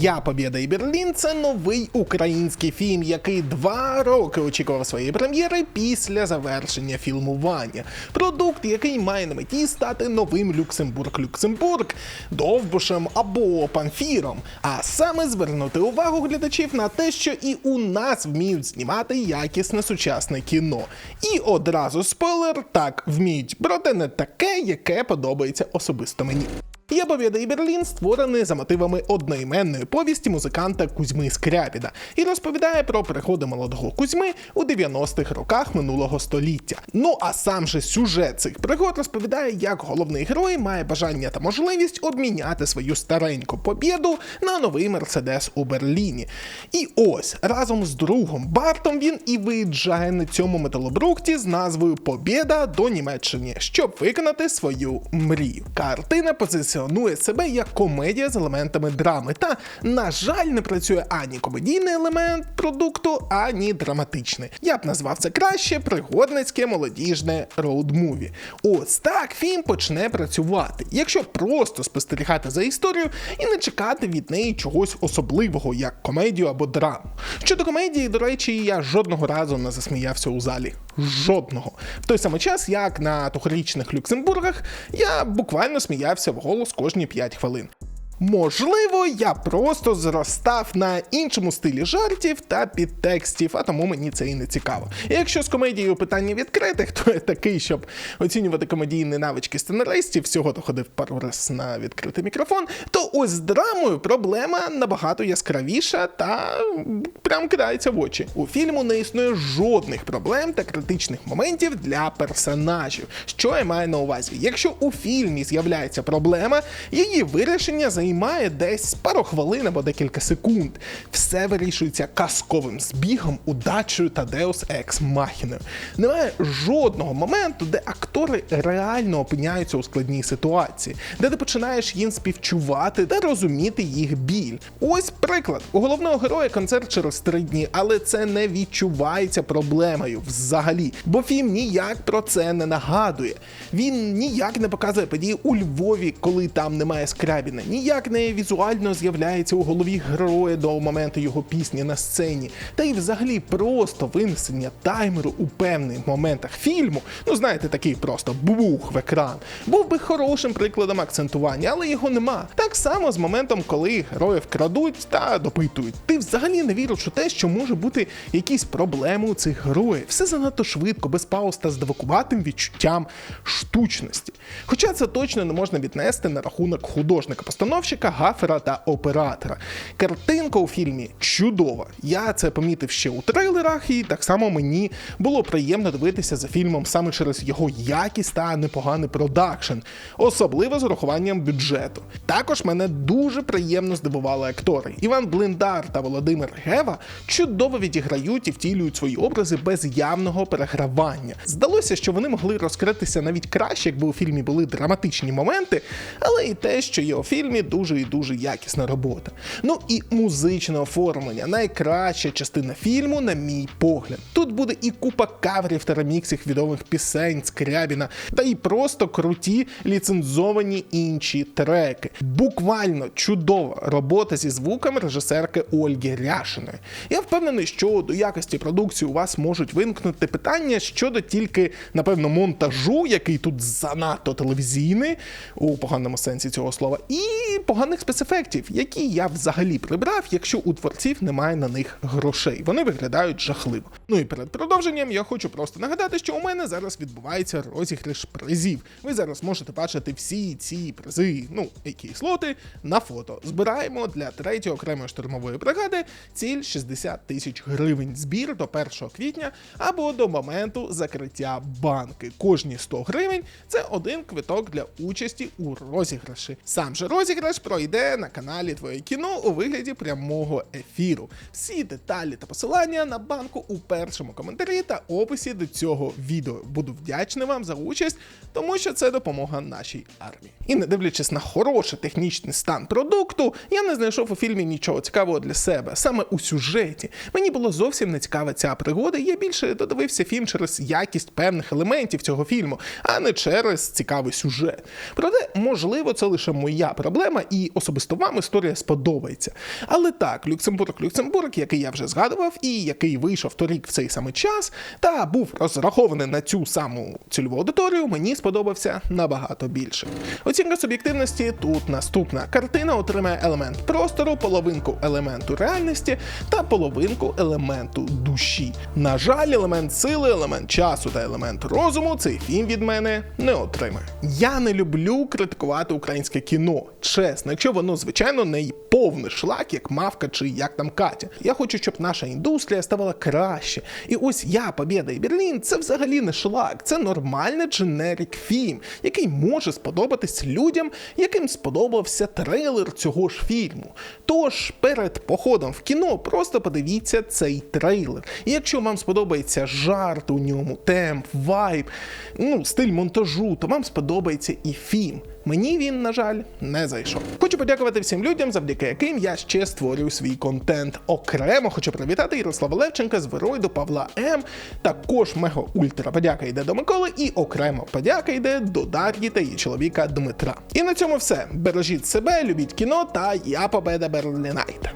Я Побєда і Берлін це новий український фільм, який два роки очікував своєї прем'єри після завершення фільмування. Продукт, який має на меті стати новим Люксембург-Люксембург, довбушем або памфіром. А саме звернути увагу глядачів на те, що і у нас вміють знімати якісне сучасне кіно. І одразу спойлер, так вміють, проте не таке, яке подобається особисто мені. І Берлін створений за мотивами одноіменної повісті музиканта Кузьми Скрябіна і розповідає про приходи молодого Кузьми у 90-х роках минулого століття. Ну а сам же сюжет цих пригод розповідає, як головний герой має бажання та можливість обміняти свою стареньку побєду на новий мерседес у Берліні. І ось разом з другом Бартом він і виїжджає на цьому металобрухті з назвою Побєда до Німеччини, щоб виконати свою мрію. Картина позиціонує себе як комедія з елементами драми. Та, на жаль, не працює ані комедійний елемент продукту, ані драматичний. Я б назвав це краще пригодницьке молодіжне роуд-муві. Ось так фільм почне працювати, якщо просто спостерігати за історією і не чекати від неї чогось особливого, як комедію або драму. Щодо комедії, до речі, я жодного разу не засміявся у залі. Жодного. В той самий час, як на тогорічних Люксембургах, я буквально сміявся вголос кожні 5 хвилин. Можливо, я просто зростав на іншому стилі жартів та підтекстів, а тому мені це і не цікаво. І якщо з комедією питання відкрите, хто я такий, щоб оцінювати комедійні навички сценаристів, всього то ходив пару раз на відкритий мікрофон, то ось з драмою проблема набагато яскравіша та прям кидається в очі. У фільму не існує жодних проблем та критичних моментів для персонажів. Що я маю на увазі? Якщо у фільмі з'являється проблема, її вирішення займає десь пару хвилин або декілька секунд. Все вирішується казковим збігом, удачею та Deus Ex Machina. Немає жодного моменту, де актори реально опиняються у складній ситуації, де ти починаєш їм співчувати та розуміти їх біль. Ось приклад: у головного героя концерт через три дні, але це не відчувається проблемою взагалі, бо фільм ніяк про це не нагадує. Він ніяк не показує події у Львові, коли там немає скрябіна, ніяк не візуально з'являється у голові героя до моменту його пісні на сцені, та й взагалі просто винесення таймеру у певних моментах фільму. Ну знаєте, такий просто бух в екран. Був би хорошим прикладом акцентування, але його нема. Так само з моментом, коли героїв крадуть та допитують. Ти взагалі не віриш у те, що може бути якісь проблеми у цих героїв. Все занадто швидко, без пауз та з девакуватим відчуттям штучності. Хоча це точно не можна віднести на рахунок художника-постановщика, гафера та оператора. Картинка у фільмі чудова. Я це помітив ще у трейлерах, і так само мені було приємно дивитися за фільмом саме через його якість та непоганий продакшн, особливо з урахуванням бюджету. Також мене дуже приємно здивували актори. Іван Блиндар та Володимир Гева чудово відіграють і втілюють свої образи без явного перегравання. Здалося, що вони могли розкритися навіть краще, якби у фільмі були драматичні моменти, але і те, що є у фільмі дуже і дуже якісна робота. Ну і музичне оформлення найкраща частина фільму, на мій погляд. Тут буде і купа каверів та реміксів відомих пісень Скрябіна, та і просто круті ліцензовані інші треки. Буквально чудова робота зі звуками режисерки Ольги Ряшиної. Я впевнений, що до якості продукції у вас можуть виникнути питання щодо тільки, напевно, монтажу, який тут занадто телевізійний у поганому сенсі цього слова, і поганих спецефектів, які я взагалі прибрав, якщо у творців немає на них грошей. Вони виглядають жахливо. Ну і перед продовженням я хочу просто нагадати, що у мене зараз відбувається розіграш призів. Ви зараз можете бачити всі ці призи, ну які слоти, на фото. Збираємо для третьої окремої штурмової бригади ціль 60 тисяч гривень. Збір до 1 квітня або до моменту закриття банки. Кожні 100 гривень це один квиток для участі у розіграші. Сам же розіграш пройде на каналі Твоє кіно у вигляді прямого ефіру. Всі деталі та посилання на банку у першому коментарі та описі до цього відео. Буду вдячний вам за участь, тому що це допомога нашій армії. І не дивлячись на хороший технічний стан продукту, я не знайшов у фільмі нічого цікавого для себе. Саме у сюжеті мені було зовсім не цікава ця пригода. і Я більше додивився фільм через якість певних елементів цього фільму, а не через цікавий сюжет. Проте, можливо, це лише моя проблема, і особисто вам історія сподобається. Але так, Люксембург, Люксембург, який я вже згадував, і який вийшов торік в цей самий час, та був розрахований на цю саму цільову аудиторію, мені сподобався набагато більше. Оцінка суб'єктивності тут наступна. Картина отримає елемент простору, половинку елементу реальності та половинку елементу душі. На жаль, елемент сили, елемент часу та елемент розуму цей фільм від мене не отримає. Я не люблю критикувати українське кіно. Чесно, якщо воно, звичайно, не повний шлак, як мавка чи як там Катя. Я хочу, щоб наша індустрія ставала краще. І ось я, Побєда і Берлін, це взагалі не шлак, це нормальний дженерик фільм, який може сподобатись людям, яким сподобався трейлер цього ж фільму. Тож перед походом в кіно просто подивіться цей трейлер. І якщо вам сподобається жарт у ньому, темп, вайб, ну, стиль монтажу, то вам сподобається і фільм. Мені він, на жаль, не зайшов. Хочу подякувати всім людям, завдяки яким я ще створюю свій контент. Окремо хочу привітати Ярослава Левченка з Веройду Павла М. Також мега ультра подяка йде до Миколи, і окремо подяка йде до Дар'ї та її чоловіка Дмитра. І на цьому все. Бережіть себе, любіть кіно та я победа Берлінайта.